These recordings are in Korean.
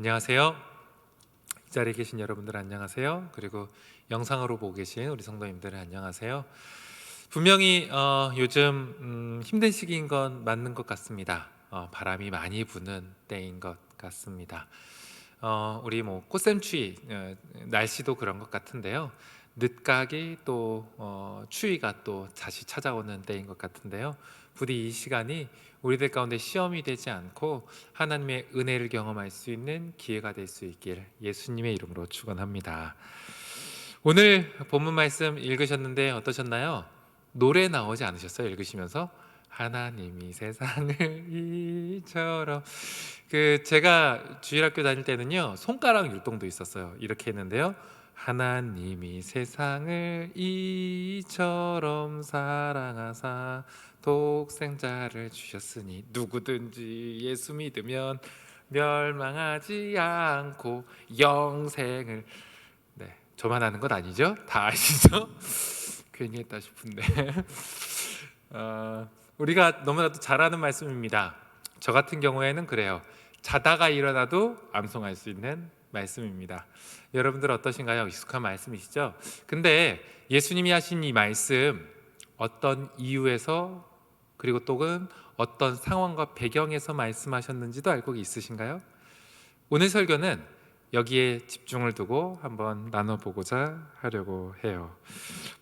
안녕하세요. 이 자리에 계신 여러분들 안녕하세요. 그리고 영상으로 보고 계신 우리 성도님들 안녕하세요. 분명히 어, 요즘 음, 힘든 시기인 건 맞는 것 같습니다. 어, 바람이 많이 부는 때인 것 같습니다. 어, 우리 뭐 꽃샘추위 어, 날씨도 그런 것 같은데요. 늦가기 또 어, 추위가 또 다시 찾아오는 때인 것 같은데요. 부디 이 시간이 우리들 가운데 시험이 되지 않고 하나님의 은혜를 경험할 수 있는 기회가 될 수 있길 예수님의 이름으로 축원합니다. 오늘 본문 말씀 읽으셨는데 어떠셨나요? 노래 나오지 않으셨어요? 읽으시면서 하나님이 세상을 이처럼 그 제가 주일학교 다닐 때는요 손가락 율동도 있었어요. 이렇게 했는데요. 하나님이 세상을 이처럼 사랑하사 독생자를 주셨으니 누구든지 예수 믿으면 멸망하지 않고 영생을 네 저만 하는 것 아니죠? 다 아시죠? 괜히 했다 싶은데 어, 우리가 너무나도 잘하는 말씀입니다. 저 같은 경우에는 그래요. 자다가 일어나도 암송할 수 있는 말씀입니다. 여러분들 어떠신가요? 익숙한 말씀이시죠? 근데 예수님이 하신 이 말씀 어떤 이유에서 그리고 또는 어떤 상황과 배경에서 말씀하셨는지도 알고 있으신가요? 오늘 설교는 여기에 집중을 두고 한번 나눠보고자 하려고 해요.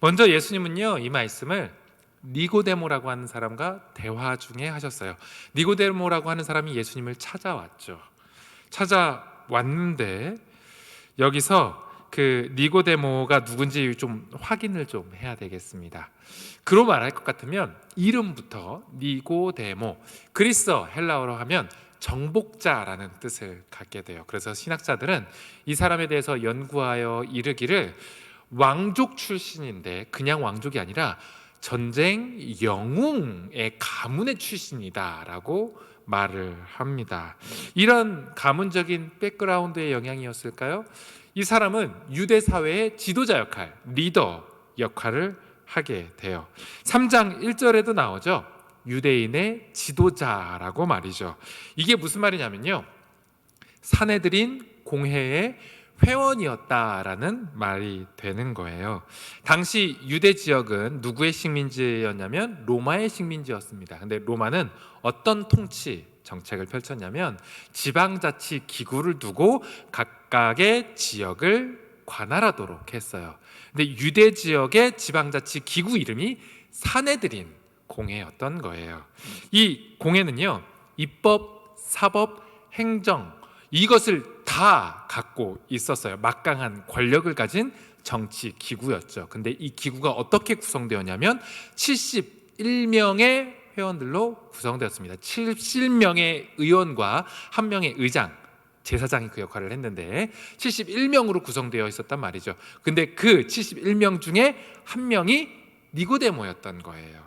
먼저 예수님은요 이 말씀을 니고데모라고 하는 사람과 대화 중에 하셨어요. 니고데모라고 하는 사람이 예수님을 찾아왔죠. 찾아 왔는데 여기서 그 니고데모가 누군지 좀 확인을 좀 해야 되겠습니다. 그로 말할 것 같으면 이름부터 니고데모 그리스어 헬라어로 하면 정복자라는 뜻을 갖게 돼요. 그래서 신학자들은 이 사람에 대해서 연구하여 이르기를 왕족 출신인데 그냥 왕족이 아니라 전쟁 영웅의 가문의 출신이다라고 말을 합니다. 이런 가문적인 백그라운드의 영향이었을까요? 이 사람은 유대 사회의 지도자 역할, 리더 역할을 하게 돼요. 3장 1절에도 나오죠. 유대인의 지도자라고 말이죠. 이게 무슨 말이냐면요. 사내들인 공회의 회원이었다라는 말이 되는 거예요. 당시 유대 지역은 누구의 식민지였냐면 로마의 식민지였습니다. 근데 로마는 어떤 통치 정책을 펼쳤냐면 지방자치 기구를 두고 각각의 지역을 관할하도록 했어요. 근데 유대 지역의 지방자치 기구 이름이 사내들인 공회였던 거예요. 이 공회는요 입법, 사법, 행정 이것을 다 갖고 있었어요. 막강한 권력을 가진 정치 기구였죠. 근데 이 기구가 어떻게 구성되었냐면 71명의 회원들로 구성되었습니다. 70명의 의원과 한 명의 의장, 제사장이 그 역할을 했는데 71명으로 구성되어 있었단 말이죠. 근데 그 71명 중에 한 명이 니고데모였던 거예요.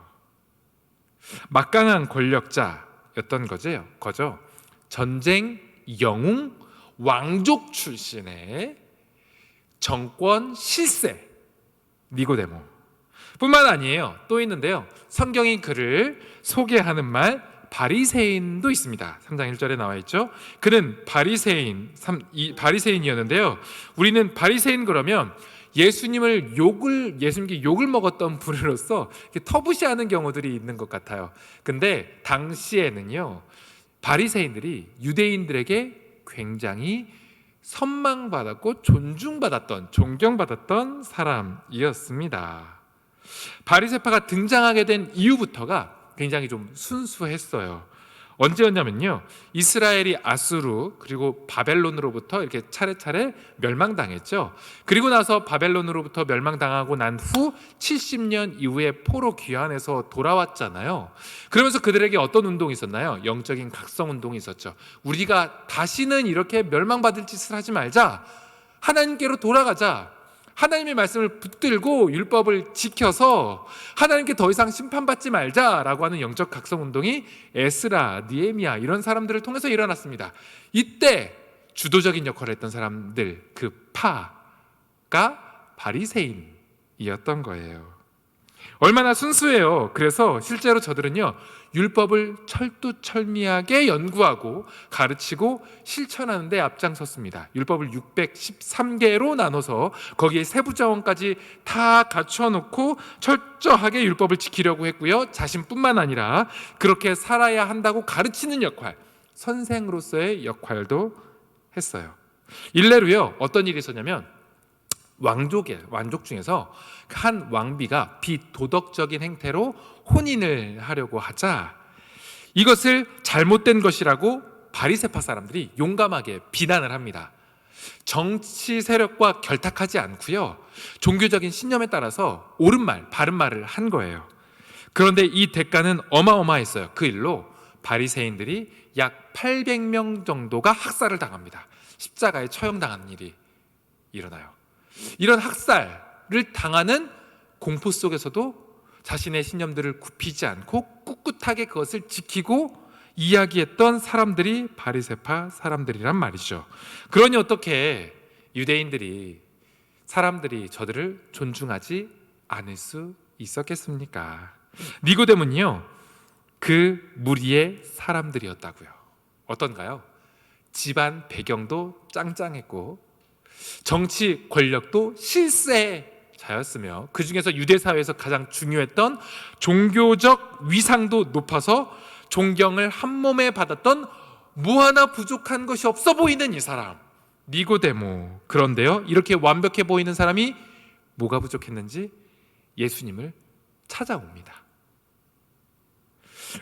막강한 권력자였던 거죠. 거죠. 전쟁 영웅 왕족 출신의 정권 실세 니고데모 뿐만 아니에요. 또 있는데요. 성경이 그를 소개하는 말 바리새인도 있습니다. 3장 1절에 나와 있죠. 그는 바리새인 3, 이 바리새인이었는데요. 우리는 바리새인 그러면 예수님을 욕을 예수님께 욕을 먹었던 분으로서 터부시하는 경우들이 있는 것 같아요. 근데 당시에는요. 바리새인들이 유대인들에게 굉장히 선망받았고 존중받았던 존경받았던 사람이었습니다. 바리새파가 등장하게 된 이후부터가 굉장히 좀 순수했어요. 언제였냐면요. 이스라엘이 아수르 그리고 바벨론으로부터 이렇게 차례차례 멸망당했죠. 그리고 나서 바벨론으로부터 멸망당하고 난 후 70년 이후에 포로 귀환해서 돌아왔잖아요. 그러면서 그들에게 어떤 운동이 있었나요? 영적인 각성 운동이 있었죠. 우리가 다시는 이렇게 멸망받을 짓을 하지 말자. 하나님께로 돌아가자. 하나님의 말씀을 붙들고 율법을 지켜서 하나님께 더 이상 심판받지 말자라고 하는 영적 각성 운동이 에스라, 니에미야 이런 사람들을 통해서 일어났습니다. 이때 주도적인 역할을 했던 사람들 그 파가 바리새인이었던 거예요. 얼마나 순수해요. 그래서 실제로 저들은요, 율법을 철두철미하게 연구하고 가르치고 실천하는데 앞장섰습니다. 율법을 613개로 나눠서 거기에 세부자원까지 다 갖춰 놓고 철저하게 율법을 지키려고 했고요. 자신뿐만 아니라 그렇게 살아야 한다고 가르치는 역할, 선생으로서의 역할도 했어요. 일례로요, 어떤 일이 있었냐면 왕족의 왕족 중에서 한 왕비가 비도덕적인 행태로 혼인을 하려고 하자 이것을 잘못된 것이라고 바리세파 사람들이 용감하게 비난을 합니다. 정치 세력과 결탁하지 않고요. 종교적인 신념에 따라서 옳은 말, 바른 말을 한 거예요. 그런데 이 대가는 어마어마했어요. 그 일로 바리새인들이 약 800명 정도가 학살을 당합니다. 십자가에 처형당하는 일이 일어나요. 이런 학살을 당하는 공포 속에서도 자신의 신념들을 굽히지 않고 꿋꿋하게 그것을 지키고 이야기했던 사람들이 바리세파 사람들이란 말이죠. 그러니 어떻게 유대인들이 사람들이 저들을 존중하지 않을 수 있었겠습니까? 니고데문요 그 무리의 사람들이었다고요. 어떤가요? 집안 배경도 짱짱했고 정치 권력도 실세 자였으며 그 중에서 유대 사회에서 가장 중요했던 종교적 위상도 높아서 존경을 한 몸에 받았던 뭐 하나 부족한 것이 없어 보이는 이 사람 니고데모 그런데요 이렇게 완벽해 보이는 사람이 뭐가 부족했는지 예수님을 찾아옵니다.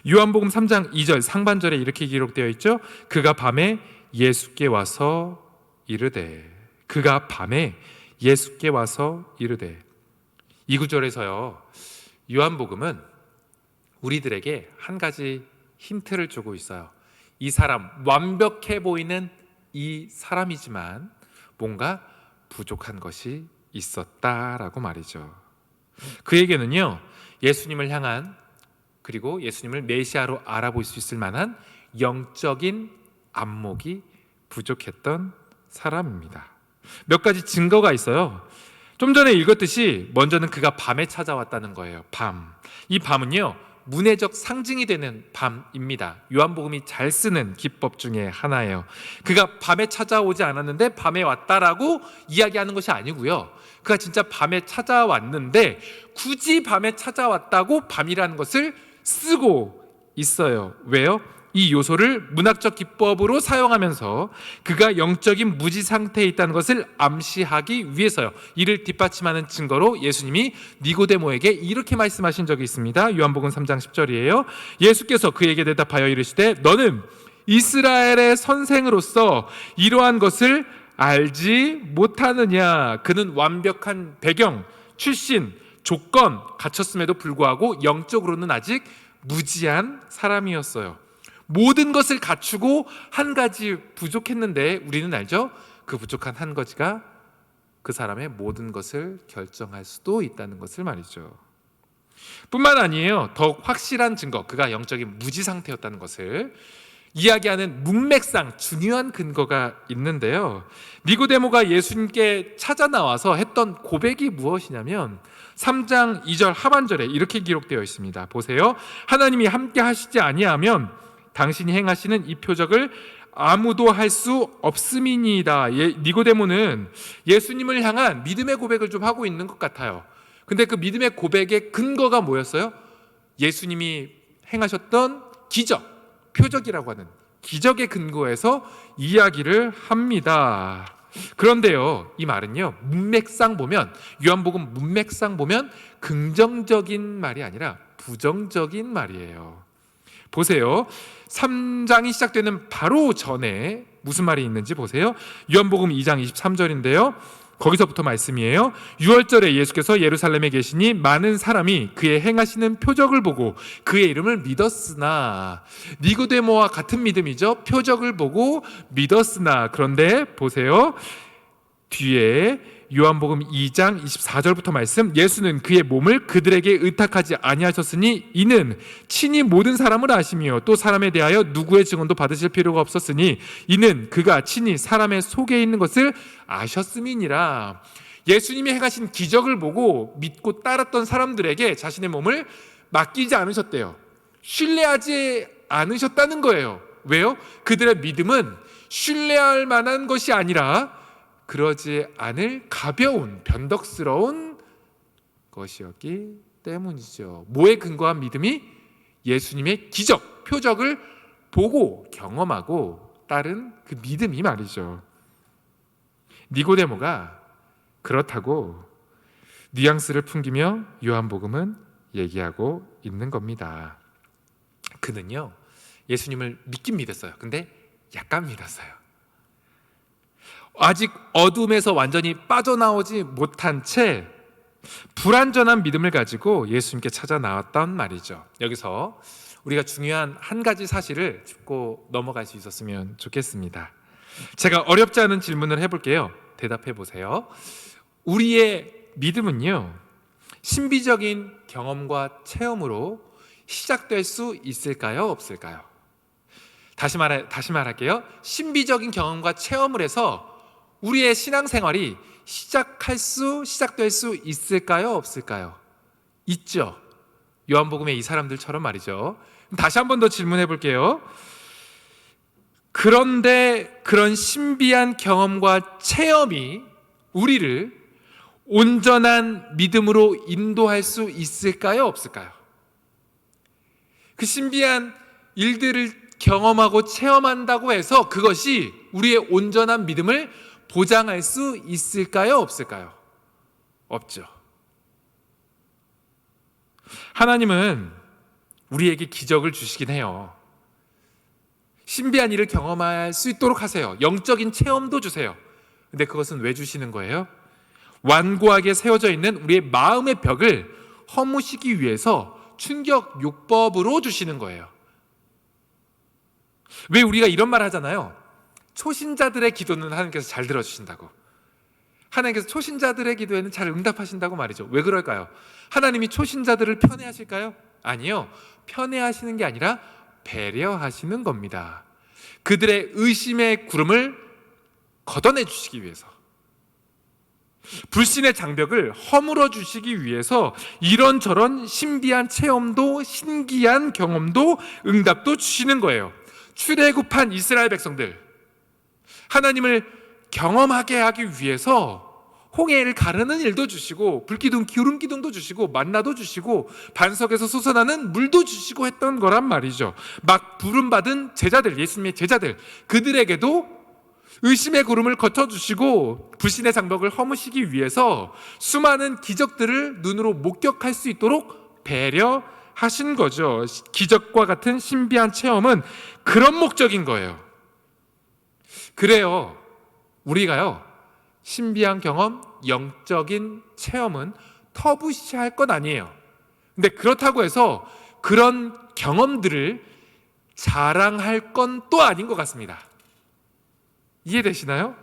요한복음 3장 2절 상반절에 이렇게 기록되어 있죠. 그가 밤에 예수께 와서 이르되 그가 밤에 예수께 와서 이르되 이 구절에서요. 요한복음은 우리들에게 한 가지 힌트를 주고 있어요. 이 사람 완벽해 보이는 이 사람이지만 뭔가 부족한 것이 있었다라고 말이죠. 그에게는요. 예수님을 향한 그리고 예수님을 메시아로 알아볼 수 있을 만한 영적인 안목이 부족했던 사람입니다. 몇 가지 증거가 있어요. 좀 전에 읽었듯이 먼저는 그가 밤에 찾아왔다는 거예요. 밤. 이 밤은요. 문해적 상징이 되는 밤입니다. 요한복음이 잘 쓰는 기법 중에 하나예요. 그가 밤에 찾아오지 않았는데 밤에 왔다라고 이야기하는 것이 아니고요. 그가 진짜 밤에 찾아왔는데 굳이 밤에 찾아왔다고 밤이라는 것을 쓰고 있어요. 왜요? 이 요소를 문학적 기법으로 사용하면서 그가 영적인 무지 상태에 있다는 것을 암시하기 위해서요. 이를 뒷받침하는 증거로 예수님이 니고데모에게 이렇게 말씀하신 적이 있습니다. 요한복음 3장 10절이에요. 예수께서 그에게 대답하여 이르시되 너는 이스라엘의 선생으로서 이러한 것을 알지 못하느냐. 그는 완벽한 배경, 출신, 조건 갖췄음에도 불구하고 영적으로는 아직 무지한 사람이었어요. 모든 것을 갖추고 한 가지 부족했는데 우리는 알죠? 그 부족한 한 가지가 그 사람의 모든 것을 결정할 수도 있다는 것을 말이죠. 뿐만 아니에요. 더욱 확실한 증거, 그가 영적인 무지 상태였다는 것을 이야기하는 문맥상 중요한 근거가 있는데요. 니고데모가 예수님께 찾아 나와서 했던 고백이 무엇이냐면 3장 2절 하반절에 이렇게 기록되어 있습니다. 보세요. 하나님이 함께 하시지 아니하면 당신이 행하시는 이 표적을 아무도 할 수 없음이니이다. 예, 니고데모는 예수님을 향한 믿음의 고백을 좀 하고 있는 것 같아요. 근데 그 믿음의 고백의 근거가 뭐였어요? 예수님이 행하셨던 기적, 표적이라고 하는 기적의 근거에서 이야기를 합니다. 그런데요, 이 말은요, 문맥상 보면, 요한복음 문맥상 보면 긍정적인 말이 아니라 부정적인 말이에요. 보세요. 3장이 시작되는 바로 전에 무슨 말이 있는지 보세요. 요한복음 2장 23절인데요. 거기서부터 말씀이에요. 6월절에 예수께서 예루살렘에 계시니 많은 사람이 그의 행하시는 표적을 보고 그의 이름을 믿었으나 니고데모와 같은 믿음이죠. 표적을 보고 믿었으나 그런데 보세요. 뒤에 요한복음 2장 24절부터 말씀 예수는 그의 몸을 그들에게 의탁하지 아니하셨으니 이는 친히 모든 사람을 아시며 또 사람에 대하여 누구의 증언도 받으실 필요가 없었으니 이는 그가 친히 사람의 속에 있는 것을 아셨음이니라 예수님이 행하신 기적을 보고 믿고 따랐던 사람들에게 자신의 몸을 맡기지 않으셨대요. 신뢰하지 않으셨다는 거예요. 왜요? 그들의 믿음은 신뢰할 만한 것이 아니라 그러지 않을 가벼운 변덕스러운 것이었기 때문이죠. 뭐에 근거한 믿음이 예수님의 기적, 표적을 보고 경험하고 따른 그 믿음이 말이죠. 니고데모가 그렇다고 뉘앙스를 풍기며 요한복음은 얘기하고 있는 겁니다. 그는요 예수님을 믿긴 믿었어요. 근데 약간 믿었어요. 아직 어둠에서 완전히 빠져나오지 못한 채 불완전한 믿음을 가지고 예수님께 찾아 나왔단 말이죠. 여기서 우리가 중요한 한 가지 사실을 짚고 넘어갈 수 있었으면 좋겠습니다. 제가 어렵지 않은 질문을 해볼게요. 대답해 보세요. 우리의 믿음은요, 신비적인 경험과 체험으로 시작될 수 있을까요? 없을까요? 다시 말해 다시 말할게요. 신비적인 경험과 체험을 해서 우리의 신앙생활이 시작할 수 시작될 수 있을까요? 없을까요? 있죠. 요한복음의 이 사람들처럼 말이죠. 다시 한 번 더 질문해 볼게요. 그런데 그런 신비한 경험과 체험이 우리를 온전한 믿음으로 인도할 수 있을까요? 없을까요? 그 신비한 일들을 경험하고 체험한다고 해서 그것이 우리의 온전한 믿음을 보장할 수 있을까요? 없을까요? 없죠. 하나님은 우리에게 기적을 주시긴 해요. 신비한 일을 경험할 수 있도록 하세요. 영적인 체험도 주세요. 근데 그것은 왜 주시는 거예요? 완고하게 세워져 있는 우리의 마음의 벽을 허무시기 위해서 충격 요법으로 주시는 거예요. 왜 우리가 이런 말 하잖아요. 초신자들의 기도는 하나님께서 잘 들어주신다고. 하나님께서 초신자들의 기도에는 잘 응답하신다고 말이죠. 왜 그럴까요? 하나님이 초신자들을 편애하실까요? 아니요. 편애하시는 게 아니라 배려하시는 겁니다. 그들의 의심의 구름을 걷어내 주시기 위해서. 불신의 장벽을 허물어 주시기 위해서 이런저런 신비한 체험도 신기한 경험도 응답도 주시는 거예요. 출애굽한 이스라엘 백성들 하나님을 경험하게 하기 위해서 홍해를 가르는 일도 주시고 불기둥 기름 기둥도 주시고 만나도 주시고 반석에서 솟아나는 물도 주시고 했던 거란 말이죠. 막 부름 받은 제자들 예수님의 제자들 그들에게도 의심의 구름을 거쳐 주시고 불신의 장벽을 허무시기 위해서 수많은 기적들을 눈으로 목격할 수 있도록 배려하신 거죠. 기적과 같은 신비한 체험은 그런 목적인 거예요. 그래요. 우리가요. 신비한 경험, 영적인 체험은 터부시할 것 아니에요. 근데 그렇다고 해서 그런 경험들을 자랑할 건 또 아닌 것 같습니다. 이해되시나요?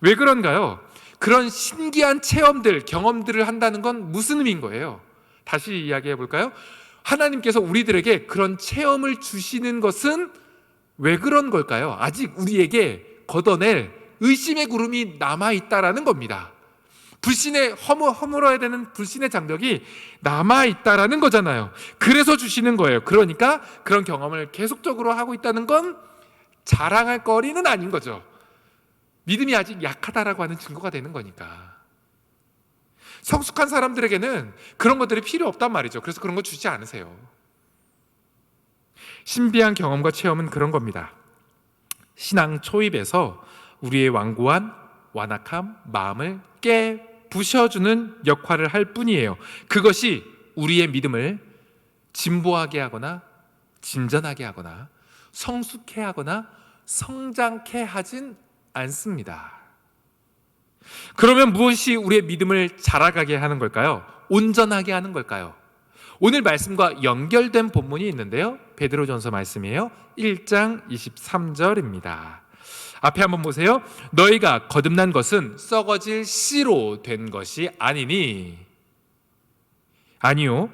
왜 그런가요? 그런 신기한 체험들, 경험들을 한다는 건 무슨 의미인 거예요? 다시 이야기해 볼까요? 하나님께서 우리들에게 그런 체험을 주시는 것은 왜 그런 걸까요? 아직 우리에게 걷어낼 의심의 구름이 남아 있다라는 겁니다. 불신의 허무 허물어야 되는 불신의 장벽이 남아 있다라는 거잖아요. 그래서 주시는 거예요. 그러니까 그런 경험을 계속적으로 하고 있다는 건 자랑할 거리는 아닌 거죠. 믿음이 아직 약하다라고 하는 증거가 되는 거니까. 성숙한 사람들에게는 그런 것들이 필요 없단 말이죠. 그래서 그런 거 주지 않으세요. 신비한 경험과 체험은 그런 겁니다. 신앙 초입에서 우리의 완고한 완악함, 마음을 깨 부셔주는 역할을 할 뿐이에요. 그것이 우리의 믿음을 진보하게 하거나 진전하게 하거나 성숙해 하거나 성장케 하진 않습니다. 그러면 무엇이 우리의 믿음을 자라가게 하는 걸까요? 온전하게 하는 걸까요? 오늘 말씀과 연결된 본문이 있는데요. 베드로전서 말씀이에요. 1장 23절입니다. 앞에 한번 보세요. 너희가 거듭난 것은 썩어질 씨로 된 것이 아니니 아니요.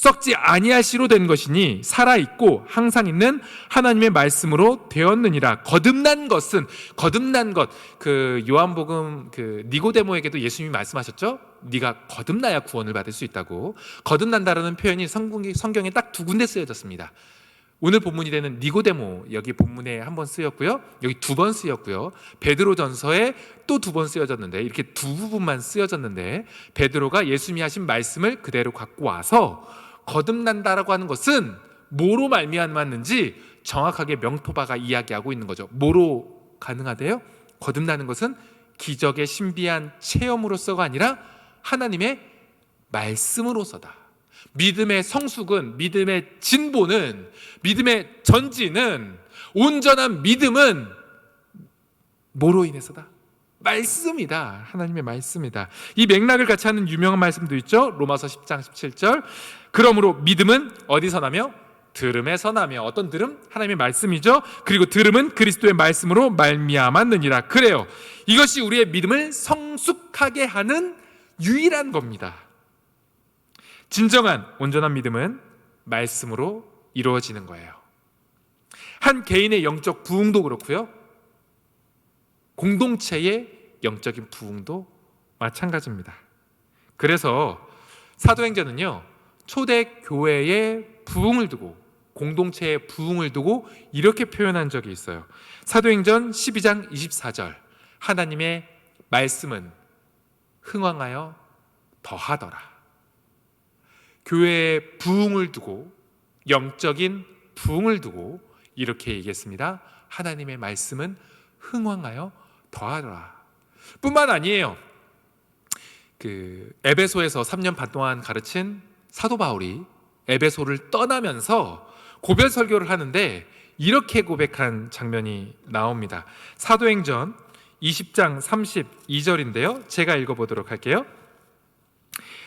썩지 아니할 씨로 된 것이니 살아 있고 항상 있는 하나님의 말씀으로 되었느니라. 거듭난 것은 거듭난 것. 그 요한복음 그 니고데모에게도 예수님이 말씀하셨죠. 네가 거듭나야 구원을 받을 수 있다고. 거듭난다라는 표현이 성경에, 성경에 딱 두 군데 쓰여졌습니다. 오늘 본문이 되는 니고데모 여기 본문에 한 번 쓰였고요. 여기 두 번 쓰였고요. 베드로전서에 또 두 번 쓰여졌는데 이렇게 두 부분만 쓰여졌는데 베드로가 예수님이 하신 말씀을 그대로 갖고 와서 거듭난다라고 하는 것은 뭐로 말미암았는지 정확하게 명토바가 이야기하고 있는 거죠. 뭐로 가능하대요? 거듭나는 것은 기적의 신비한 체험으로서가 아니라 하나님의 말씀으로서다. 믿음의 성숙은 믿음의 진보는 믿음의 전진은 온전한 믿음은 뭐로 인해서다? 말씀이다. 하나님의 말씀이다. 이 맥락을 같이 하는 유명한 말씀도 있죠. 로마서 10장 17절. 그러므로 믿음은 어디서 나며 들음에서 나며 어떤 들음? 하나님의 말씀이죠. 그리고 들음은 그리스도의 말씀으로 말미암았느니라. 그래요. 이것이 우리의 믿음을 성숙하게 하는 유일한 겁니다. 진정한 온전한 믿음은 말씀으로 이루어지는 거예요. 한 개인의 영적 부흥도 그렇고요. 공동체의 영적인 부흥도 마찬가지입니다. 그래서 사도행전은요. 초대 교회의 부흥을 두고 공동체의 부흥을 두고 이렇게 표현한 적이 있어요. 사도행전 12장 24절. 하나님의 말씀은 흥왕하여 더하더라. 교회의 부흥을 두고 영적인 부흥을 두고 이렇게 얘기했습니다. 하나님의 말씀은 흥왕하여 더하더라. 뿐만 아니에요. 그 에베소에서 3년 반 동안 가르친 사도 바울이 에베소를 떠나면서 고별 설교를 하는데 이렇게 고백한 장면이 나옵니다. 사도행전 20장 32절인데요. 제가 읽어 보도록 할게요.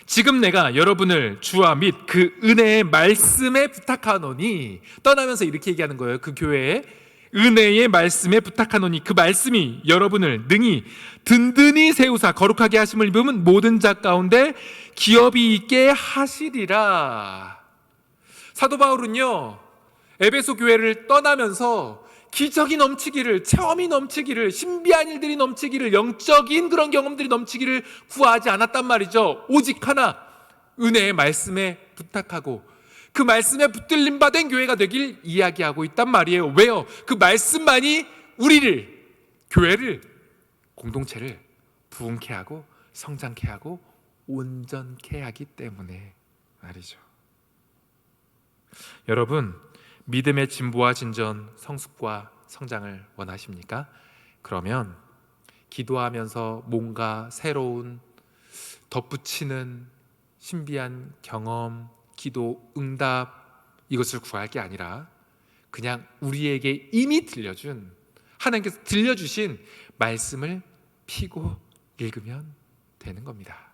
지금 내가 여러분을 주와 및 그 은혜의 말씀에 부탁하노니 떠나면서 이렇게 얘기하는 거예요. 그 교회에 은혜의 말씀에 부탁하노니 그 말씀이 여러분을 능히 든든히 세우사 거룩하게 하심을 입으면 모든 자 가운데 기업이 있게 하시리라. 사도 바울은요. 에베소 교회를 떠나면서 기적이 넘치기를, 체험이 넘치기를, 신비한 일들이 넘치기를, 영적인 그런 경험들이 넘치기를 구하지 않았단 말이죠. 오직 하나, 은혜의 말씀에 부탁하고 그 말씀에 붙들림 받은 교회가 되길 이야기하고 있단 말이에요. 왜요? 그 말씀만이 우리를, 교회를, 공동체를 부흥케 하고 성장케 하고 온전케 하기 때문에 말이죠. 여러분, 믿음의 진보와 진전, 성숙과 성장을 원하십니까? 그러면 기도하면서 뭔가 새로운 덧붙이는 신비한 경험, 기도 응답 이것을 구할 게 아니라 그냥 우리에게 이미 들려준 하나님께서 들려주신 말씀을 피고 읽으면 되는 겁니다.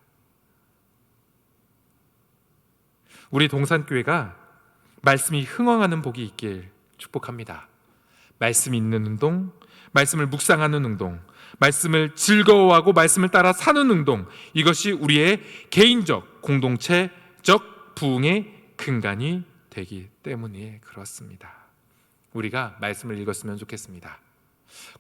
우리 동산교회가 말씀이 흥왕하는 복이 있길 축복합니다. 말씀 있는 운동, 말씀을 묵상하는 운동, 말씀을 즐거워하고 말씀을 따라 사는 운동, 이것이 우리의 개인적, 공동체적 부흥의 근간이 되기 때문에 그렇습니다. 우리가 말씀을 읽었으면 좋겠습니다.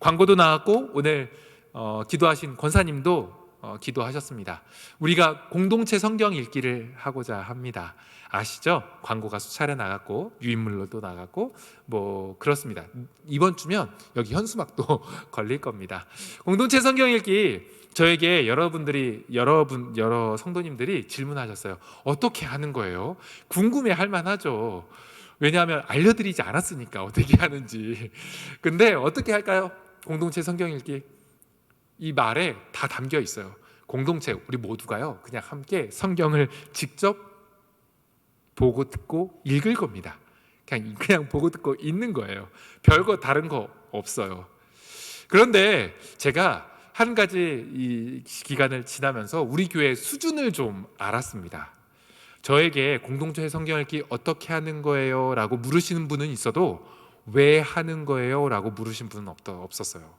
광고도 나왔고 오늘 어, 기도하신 권사님도 어, 기도하셨습니다. 우리가 공동체 성경 읽기를 하고자 합니다. 아시죠? 광고가 수차례 나갔고 유인물로도 나갔고 뭐 그렇습니다. 이번 주면 여기 현수막도 걸릴 겁니다. 공동체 성경 읽기 저에게 여러분들이 여러분 여러 성도님들이 질문하셨어요. 어떻게 하는 거예요? 궁금해 할 만하죠. 왜냐하면 알려드리지 않았으니까 어떻게 하는지. 근데 어떻게 할까요? 공동체 성경 읽기 이 말에 다 담겨 있어요. 공동체 우리 모두가요 그냥 함께 성경을 직접 보고 듣고 읽을 겁니다. 그냥 그냥 보고 듣고 있는 거예요. 별거 다른 거 없어요. 그런데 제가 한 가지 이 기간을 지나면서 우리 교회 수준을 좀 알았습니다. 저에게 공동체 성경 읽기 어떻게 하는 거예요?라고 물으시는 분은 있어도 왜 하는 거예요?라고 물으신 분은 없었어요.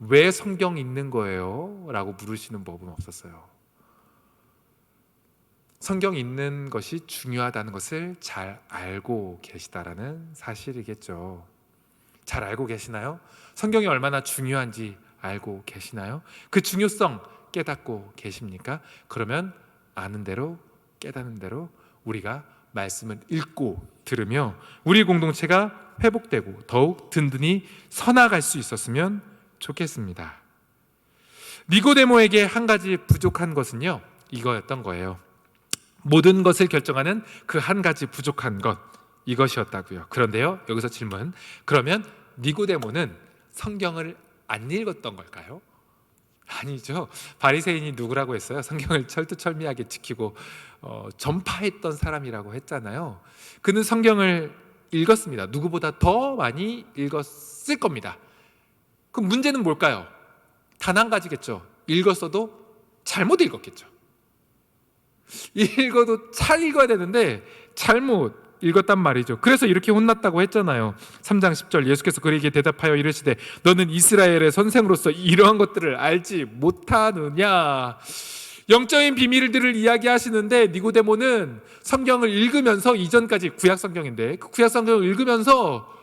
왜 성경 읽는 거예요? 라고 물으시는 법은 없었어요. 성경 읽는 것이 중요하다는 것을 잘 알고 계시다라는 사실이겠죠. 잘 알고 계시나요? 성경이 얼마나 중요한지 알고 계시나요? 그 중요성 깨닫고 계십니까? 그러면 아는 대로 깨닫는 대로 우리가 말씀을 읽고 들으며 우리 공동체가 회복되고 더욱 든든히 서나갈 수 있었으면 좋겠습니다. 니고데모에게 한 가지 부족한 것은요, 이거였던 거예요. 모든 것을 결정하는 그 한 가지 부족한 것 이것이었다고요. 그런데요, 여기서 질문. 그러면 니고데모는 성경을 안 읽었던 걸까요? 아니죠. 바리새인이 누구라고 했어요? 성경을 철두철미하게 지키고 어, 전파했던 사람이라고 했잖아요. 그는 성경을 읽었습니다. 누구보다 더 많이 읽었을 겁니다. 그럼 문제는 뭘까요? 단 한 가지겠죠. 읽었어도 잘못 읽었겠죠. 읽어도 잘 읽어야 되는데 잘못 읽었단 말이죠. 그래서 이렇게 혼났다고 했잖아요. 3장 10절 예수께서 그에게 대답하여 이르시되 너는 이스라엘의 선생으로서 이러한 것들을 알지 못하느냐. 영적인 비밀들을 이야기하시는데 니고데모는 성경을 읽으면서 이전까지 구약 성경인데 그 구약 성경을 읽으면서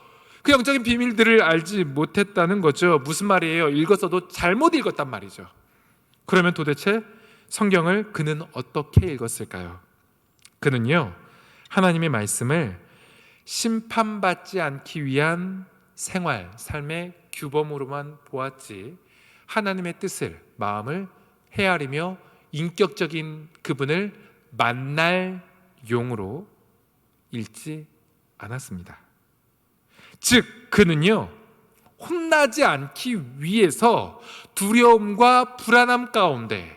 그 영적인 비밀들을 알지 못했다는 거죠. 무슨 말이에요? 읽었어도 잘못 읽었단 말이죠. 그러면 도대체 성경을 그는 어떻게 읽었을까요? 그는요, 하나님의 말씀을 심판받지 않기 위한 생활, 삶의 규범으로만 보았지, 하나님의 뜻을, 마음을 헤아리며 인격적인 그분을 만날 용으로 읽지 않았습니다. 즉, 그는요, 혼나지 않기 위해서 두려움과 불안함 가운데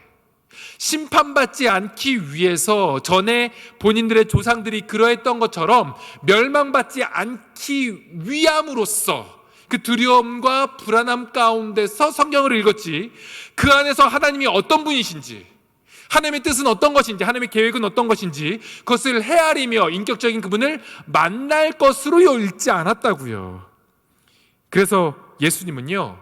심판받지 않기 위해서 전에 본인들의 조상들이 그러했던 것처럼 멸망받지 않기 위함으로써 그 두려움과 불안함 가운데서 성경을 읽었지 그 안에서 하나님이 어떤 분이신지 하나님의 뜻은 어떤 것인지 하나님의 계획은 어떤 것인지 그것을 헤아리며 인격적인 그분을 만날 것으로 읽지 않았다고요. 그래서 예수님은요.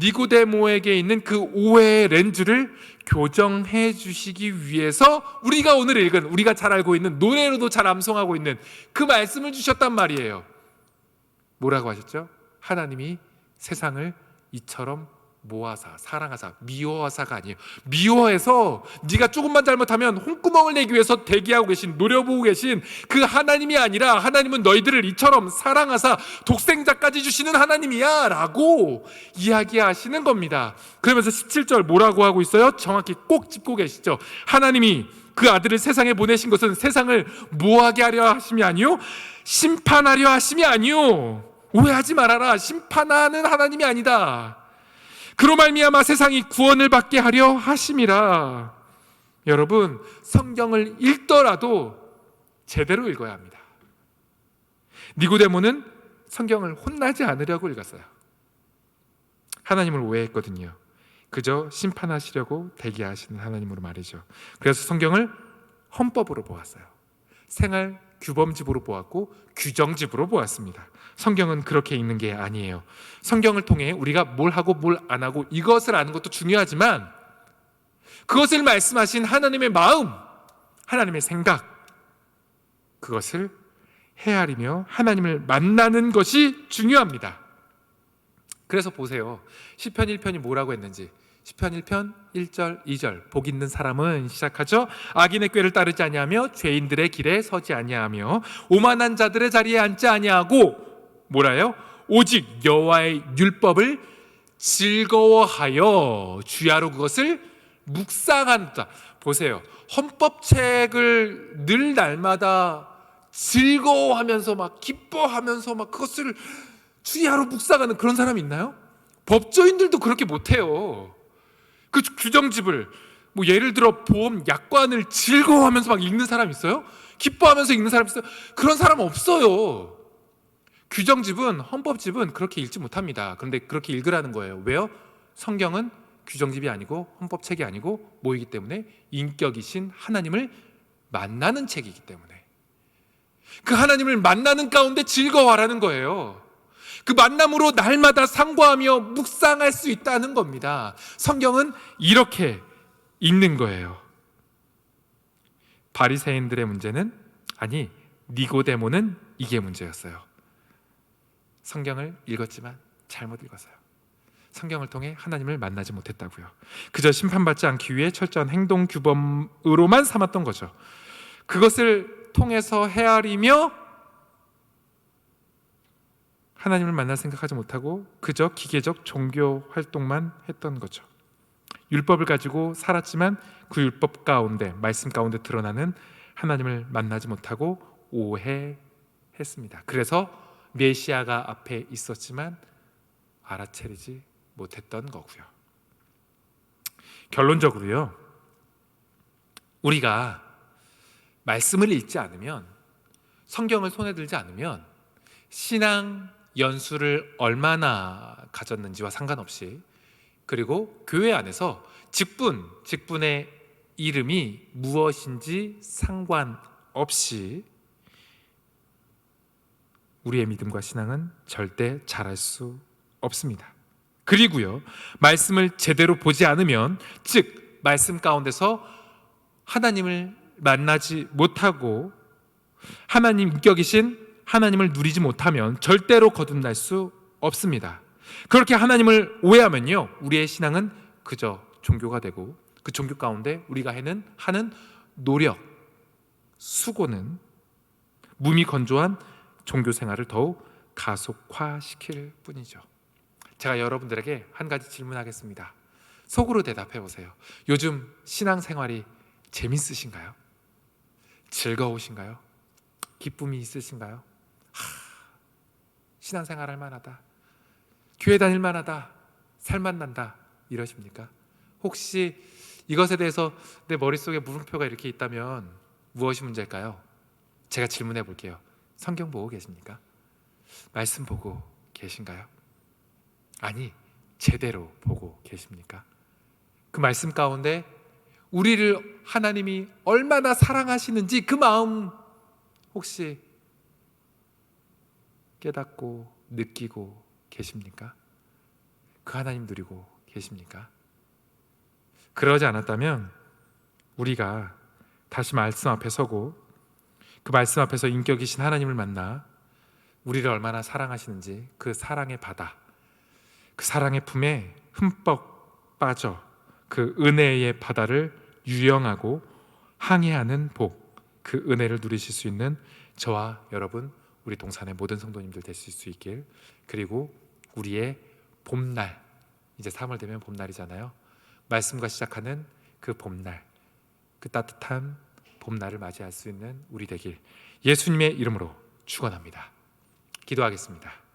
니고데모에게 있는 그 오해의 렌즈를 교정해 주시기 위해서 우리가 오늘 읽은 우리가 잘 알고 있는 노래로도 잘 암송하고 있는 그 말씀을 주셨단 말이에요. 뭐라고 하셨죠? 하나님이 세상을 이처럼 모아사 사랑하사 미워하사가 아니에요. 미워해서 네가 조금만 잘못하면 홍구멍을 내기 위해서 대기하고 계신 노려보고 계신 그 하나님이 아니라 하나님은 너희들을 이처럼 사랑하사 독생자까지 주시는 하나님이야 라고 이야기하시는 겁니다. 그러면서 17절 뭐라고 하고 있어요? 정확히 꼭 짚고 계시죠. 하나님이 그 아들을 세상에 보내신 것은 세상을 모하게 하려 하심이 아니요 심판하려 하심이 아니요 오해하지 말아라 심판하는 하나님이 아니다. 그로 말미암아 세상이 구원을 받게 하려 하심이라. 여러분 성경을 읽더라도 제대로 읽어야 합니다. 니고데모는 성경을 혼나지 않으려고 읽었어요. 하나님을 오해했거든요. 그저 심판하시려고 대기하시는 하나님으로 말이죠. 그래서 성경을 헌법으로 보았어요. 생활 규범집으로 보았고 규정집으로 보았습니다. 성경은 그렇게 읽는 게 아니에요. 성경을 통해 우리가 뭘 하고 뭘 안 하고 이것을 아는 것도 중요하지만 그것을 말씀하신 하나님의 마음, 하나님의 생각, 그것을 헤아리며 하나님을 만나는 것이 중요합니다. 그래서 보세요. 시편 1편이 뭐라고 했는지. 시편 1편 1절 2절 복 있는 사람은 시작하죠. 악인의 꾀를 따르지 아니하며 죄인들의 길에 서지 아니하며 오만한 자들의 자리에 앉지 아니하고 뭐라요? 오직 여호와의 율법을 즐거워하여 주야로 그것을 묵상한다. 보세요. 헌법책을 늘 날마다 즐거워하면서 막 기뻐하면서 막 그것을 주야로 묵상하는 그런 사람이 있나요? 법조인들도 그렇게 못해요. 그 규정집을 뭐 예를 들어 보험 약관을 즐거워하면서 막 읽는 사람 있어요? 기뻐하면서 읽는 사람 있어요? 그런 사람 없어요. 규정집은 헌법집은 그렇게 읽지 못합니다. 그런데 그렇게 읽으라는 거예요. 왜요? 성경은 규정집이 아니고 헌법책이 아니고 뭐이기 때문에 인격이신 하나님을 만나는 책이기 때문에 그 하나님을 만나는 가운데 즐거워하라는 거예요. 그 만남으로 날마다 상고하며 묵상할 수 있다는 겁니다. 성경은 이렇게 읽는 거예요. 바리새인들의 문제는 아니 니고데모는 이게 문제였어요. 성경을 읽었지만 잘못 읽었어요. 성경을 통해 하나님을 만나지 못했다고요. 그저 심판받지 않기 위해 철저한 행동 규범으로만 삼았던 거죠. 그것을 통해서 헤아리며 하나님을 만날 생각하지 못하고 그저 기계적 종교 활동만 했던 거죠. 율법을 가지고 살았지만 그 율법 가운데 말씀 가운데 드러나는 하나님을 만나지 못하고 오해했습니다. 그래서 메시아가 앞에 있었지만 알아채리지 못했던 거고요. 결론적으로요. 우리가 말씀을 읽지 않으면 성경을 손에 들지 않으면 신앙 연수를 얼마나 가졌는지와 상관없이 그리고 교회 안에서 직분, 직분의 이름이 무엇인지 상관없이 우리의 믿음과 신앙은 절대 잘할 수 없습니다. 그리고요, 말씀을 제대로 보지 않으면, 즉, 말씀 가운데서 하나님을 만나지 못하고, 하나님 인격이신 하나님을 누리지 못하면 절대로 거듭날 수 없습니다. 그렇게 하나님을 오해하면요, 우리의 신앙은 그저 종교가 되고, 그 종교 가운데 우리가 하는, 하는 노력, 수고는 몸이 건조한 종교 생활을 더욱 가속화시킬 뿐이죠. 제가 여러분들에게 한 가지 질문하겠습니다. 속으로 대답해 보세요. 요즘 신앙 생활이 재밌으신가요? 즐거우신가요? 기쁨이 있으신가요? 하, 신앙 생활 할 만하다. 교회 다닐 만하다. 살맛 난다. 이러십니까? 혹시 이것에 대해서 내 머릿속에 물음표가 이렇게 있다면 무엇이 문제일까요? 제가 질문해 볼게요. 성경 보고 계십니까? 말씀 보고 계신가요? 아니, 제대로 보고 계십니까? 그 말씀 가운데 우리를 하나님이 얼마나 사랑하시는지 그 마음 혹시 깨닫고 느끼고 계십니까? 그 하나님 누리고 계십니까? 그러지 않았다면 우리가 다시 말씀 앞에 서고 그 말씀 앞에서 인격이신 하나님을 만나 우리를 얼마나 사랑하시는지 그 사랑의 바다, 그 사랑의 품에 흠뻑 빠져 그 은혜의 바다를 유영하고 항해하는 복, 그 은혜를 누리실 수 있는 저와 여러분, 우리 동산의 모든 성도님들 되실 수 있길 그리고 우리의 봄날, 이제 3월 되면 봄날이잖아요. 말씀과 시작하는 그 봄날, 그 따뜻한 봄날을 맞이할 수 있는 우리 되길 예수님의 이름으로 축원합니다. 기도하겠습니다.